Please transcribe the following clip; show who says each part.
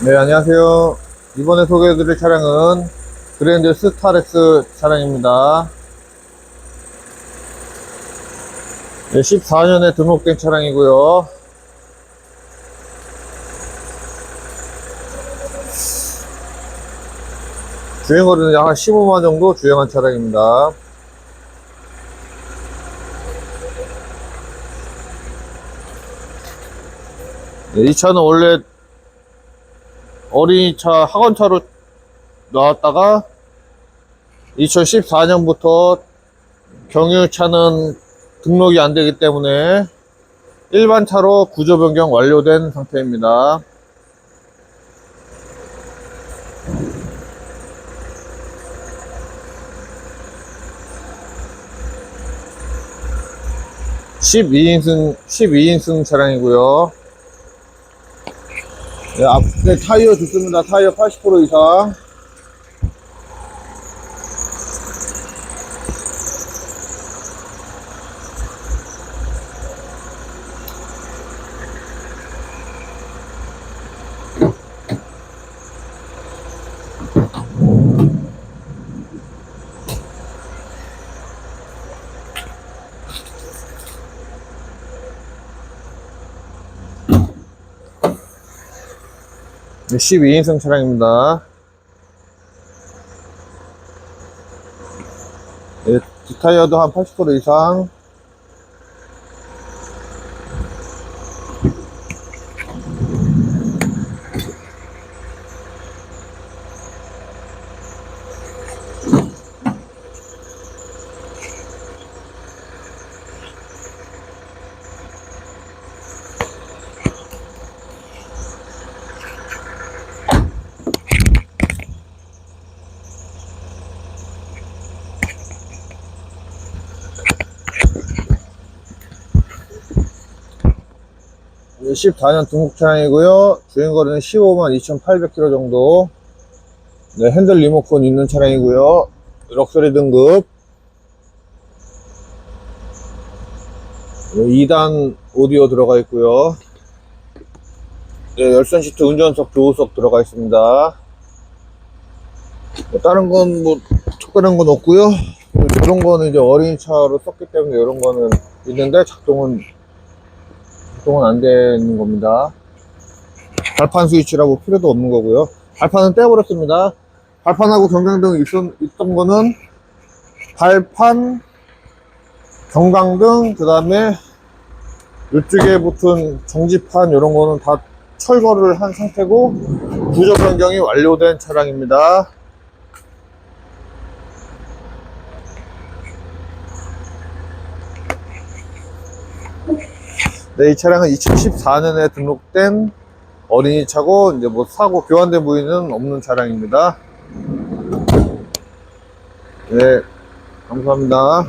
Speaker 1: 네, 안녕하세요. 이번에 소개해드릴 차량은 그랜드 스타렉스 차량입니다. 네, 14년에 등록된 차량이고요. 주행거리는 약 한 15만 정도 주행한 차량입니다. 네, 이 차는 원래 어린이차 학원차로 나왔다가 2014년부터 경유차는 등록이 안 되기 때문에 일반 차로 구조 변경 완료된 상태입니다. (12인승) (12인승) 차량이고요 네, 앞에 타이어 좋습니다. 타이어 80% 이상. 12인승 차량입니다. 네, 뒷타이어도 한 80% 이상. 네, 14년 등록 차량이고요. 주행 거리는 15만 2,800km 정도. 네, 핸들 리모컨 있는 차량이고요. 럭셔리 등급. 네, 2단 오디오 들어가 있고요. 네, 열선 시트 운전석 조우석 들어가 있습니다. 뭐 다른 건 뭐 특별한 건 없고요. 이런 거는 이제 어린이차로 썼기 때문에 이런 거는 있는데 작동은 작동은 안 되는 겁니다. 발판 스위치라고 필요도 없는 거고요. 발판은 떼버렸습니다. 발판하고 경광등 있었, 있던 거는 발판, 경광등, 그 다음에 이쪽에 붙은 정지판 이런 거는 다 철거를 한 상태고 구조 변경이 완료된 차량입니다. 네, 이 차량은 2014년에 등록된 어린이 차고 이제 뭐 사고 교환된 부위는 없는 차량입니다. 네, 감사합니다.